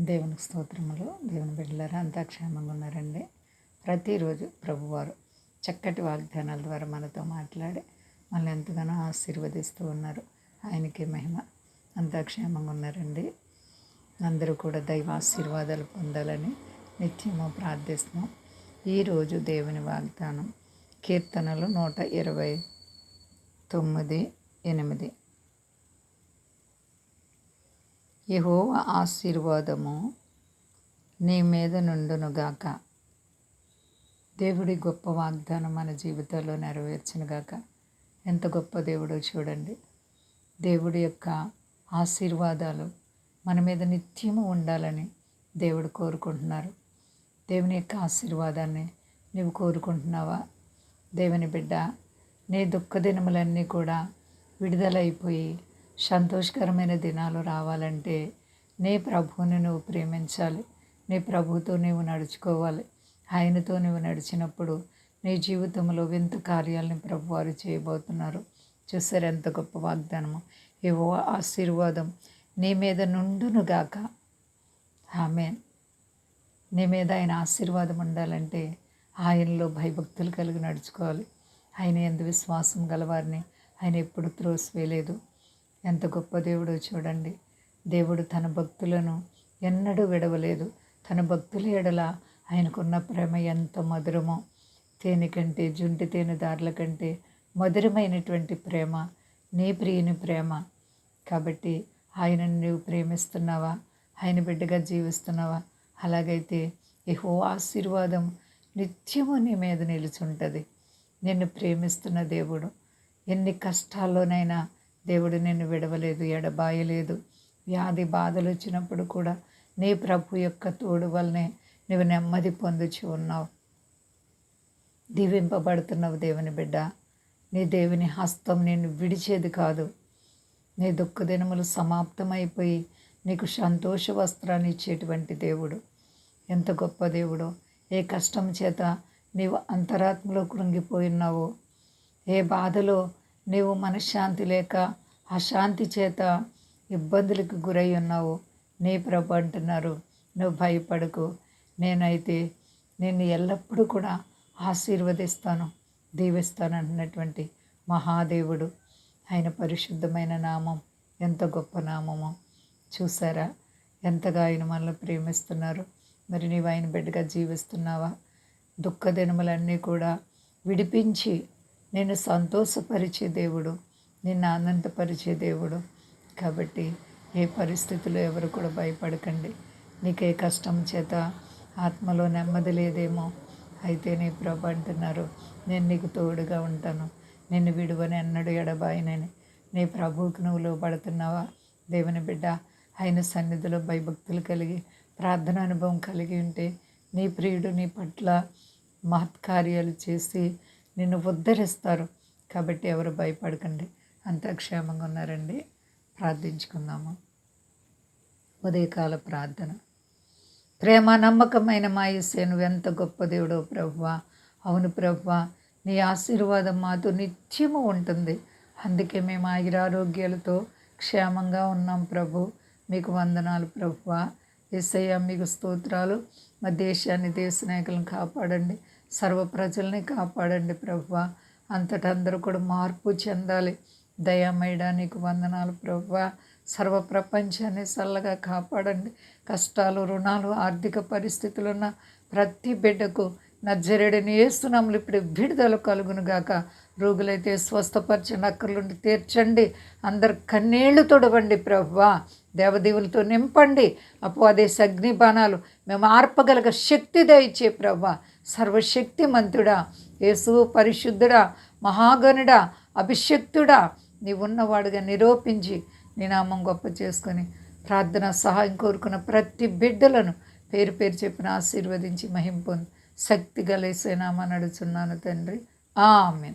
దేవునికి స్తోత్రములు. దేవుని బిడ్డలారా అంతా క్షేమంగా ఉన్నారండి. ప్రతిరోజు ప్రభువారు చక్కటి వాగ్దానాల ద్వారా మనతో మాట్లాడి మనల్ని ఎంతగానో ఆశీర్వదిస్తూ ఉన్నారు. ఆయనకి మహిమ. అంతా క్షేమంగా ఉన్నారండి. అందరూ కూడా దైవ ఆశీర్వాదాలు పొందాలని నిత్యము ప్రార్థిస్తున్నాం. ఈరోజు దేవుని వాగ్దానం కీర్తనలు నూట ఇరవై తొమ్మిది ఎనిమిది. యహోవ ఆశీర్వాదము నీ మీద నుండునుగాక దేవుడి గొప్ప వాగ్దానం మన జీవితంలో నెరవేర్చునుగాక ఎంత గొప్ప దేవుడో చూడండి. దేవుడి యొక్క ఆశీర్వాదాలు మన మీద నిత్యము ఉండాలని దేవుడు కోరుకుంటున్నారు. దేవుని యొక్క ఆశీర్వాదాన్ని నువ్వు కోరుకుంటున్నావా? దేవుని బిడ్డ నీ దుఃఖ దినములన్నీ కూడా విడుదలైపోయి సంతోషకరమైన దినాలు రావాలంటే నీ ప్రభువుని నువ్వు ప్రేమించాలి. నీ ప్రభుతో నువ్వు నడుచుకోవాలి. ఆయనతో నువ్వు నడిచినప్పుడు నీ జీవితంలో వింత కార్యాలని ప్రభువారు చేయబోతున్నారు. చూసారు ఎంత గొప్ప వాగ్దానము. ఏవో ఆశీర్వాదం నీ మీద నుండునుగాక ఆమె నీ మీద ఆయన ఆశీర్వాదం ఉండాలంటే ఆయనలో భయభక్తులు కలిగి నడుచుకోవాలి. ఆయన ఎందు విశ్వాసం గలవారిని ఆయన ఎప్పుడు త్రోసివేయలేదు. ఎంత గొప్ప దేవుడో చూడండి. దేవుడు తన భక్తులను ఎన్నడూ విడవలేదు. తన భక్తుల ఎడల ఆయనకున్న ప్రేమ ఎంత మధురమో. తేనె కంటే జుంటి తేనె దారుల కంటే మధురమైనటువంటి ప్రేమ నీ ప్రియుని ప్రేమ. కాబట్టి ఆయనను నువ్వు ప్రేమిస్తున్నావా? ఆయన బిడ్డగా జీవిస్తున్నావా? అలాగైతే ఏహో ఆశీర్వాదం నిత్యము నీ మీద నిలుచుంటుంది. నిన్ను ప్రేమిస్తున్న దేవుడు ఎన్ని కష్టాల్లోనైనా దేవుడు నిన్ను విడవలేదు ఎడబాయలేదు. వ్యాధి బాధలు వచ్చినప్పుడు కూడా నీ ప్రభు యొక్క తోడు వల్లనే నువ్వు నెమ్మది పొందుచు ఉన్నావు. దీవింపబడుతున్నావు దేవుని బిడ్డ. నీ దేవుని హస్తం నిన్ను విడిచేది కాదు. నీ దుఃఖ దినములు సమాప్తమైపోయి నీకు సంతోష వస్త్రాన్ని ఇచ్చేటువంటి దేవుడు. ఎంత గొప్ప దేవుడో. ఏ కష్టం చేత నీవు అంతరాత్మలో కృంగిపోయినావో ఏ బాధలో నీవు మనశ్శాంతి లేక అశాంతి చేత ఇబ్బందులకు గురై ఉన్నావు. నీ ప్రభు అంటున్నారు నువ్వు భయపడకు. నేనైతే నేను ఎల్లప్పుడూ కూడా ఆశీర్వదిస్తాను దీవిస్తాను అంటున్నటువంటి మహాదేవుడు. ఆయన పరిశుద్ధమైన నామం ఎంత గొప్ప నామమో. చూసారా ఎంతగా ఆయన మనల్ని ప్రేమిస్తున్నారు. మరి నీవు ఆయన బిడ్డగా జీవిస్తున్నావా? దుఃఖ దినములన్నీ కూడా విడిపించి నేను సంతోషపరిచే దేవుడు నిన్ను ఆనందపరిచే దేవుడు. కాబట్టి ఏ పరిస్థితుల్లో ఎవరు కూడా భయపడకండి. నీకే కష్టం చేత ఆత్మలో నెమ్మది లేదేమో. అయితే నీ ప్రభు అంటున్నారు నేను నీకు తోడుగా ఉంటాను. నిన్ను విడువని అన్నడు ఎడబాయినని. నీ ప్రభువుకు నువ్వు లోపడుతున్నావా దేవుని బిడ్డ ఆయన సన్నిధిలో భయభక్తులు కలిగి ప్రార్థన అనుభవం కలిగి ఉంటే నీ ప్రియుడు నీ పట్ల మహత్కార్యాలు చేసి నిన్ను ఉద్ధరిస్తారు. కాబట్టి ఎవరు భయపడకండి. అంతా క్షేమంగా ఉన్నారండి. ప్రార్థించుకుందాము. ఉదయకాల ప్రార్థన. ప్రేమ నమ్మకమైన మా ఇసే నువ్వెంత గొప్ప దేవుడో ప్రభువ. అవును ప్రభువ నీ ఆశీర్వాదం మాతో నిత్యము ఉంటుంది. అందుకే మేము ఆయురారోగ్యాలతో క్షేమంగా ఉన్నాం ప్రభు. మీకు వందనాలు ప్రభువ. ఎస్ఐ మీకు స్తోత్రాలు. మా దేశాన్ని దేశ నాయకులను కాపాడండి. సర్వ ప్రజల్ని కాపాడండి ప్రభువ అంతటా అందరూ కూడా మార్పు చెందాలి. దయామయడా నీకు వందనాలు ప్రభువ సర్వ ప్రపంచాన్ని చల్లగా కాపాడండి. కష్టాలు రుణాలు ఆర్థిక పరిస్థితులున్న ప్రతి బిడ్డకు నజ్జరేడిని వేస్తున్నాములు ఇప్పుడు విడుదల కలుగును గాక రోగులైతే స్వస్థపరచండి అక్కర్లుండి తీర్చండి. అందరు కన్నీళ్ళు తొడవండి ప్రభువా. దేవదేవులతో నింపండి. అపవాదే అగ్నిబాణాలు మేము ఆర్పగలగ శక్తి దయచే ప్రభా సర్వశక్తిమంతుడా. యేసు పరిశుద్ధుడా. మహాగణుడా. అభిషక్తుడా. నీవున్నవాడుగా నిరూపించి నీ నామం గొప్ప చేసుకొని ప్రార్థన సహాయం కోరుకున్న ప్రతి బిడ్డలను పేరు పేరు చెప్పిన ఆశీర్వదించి మహింపొంది. శక్తి గలేసేనామా నడుచున్నాను తండ్రి. ఆమెన్.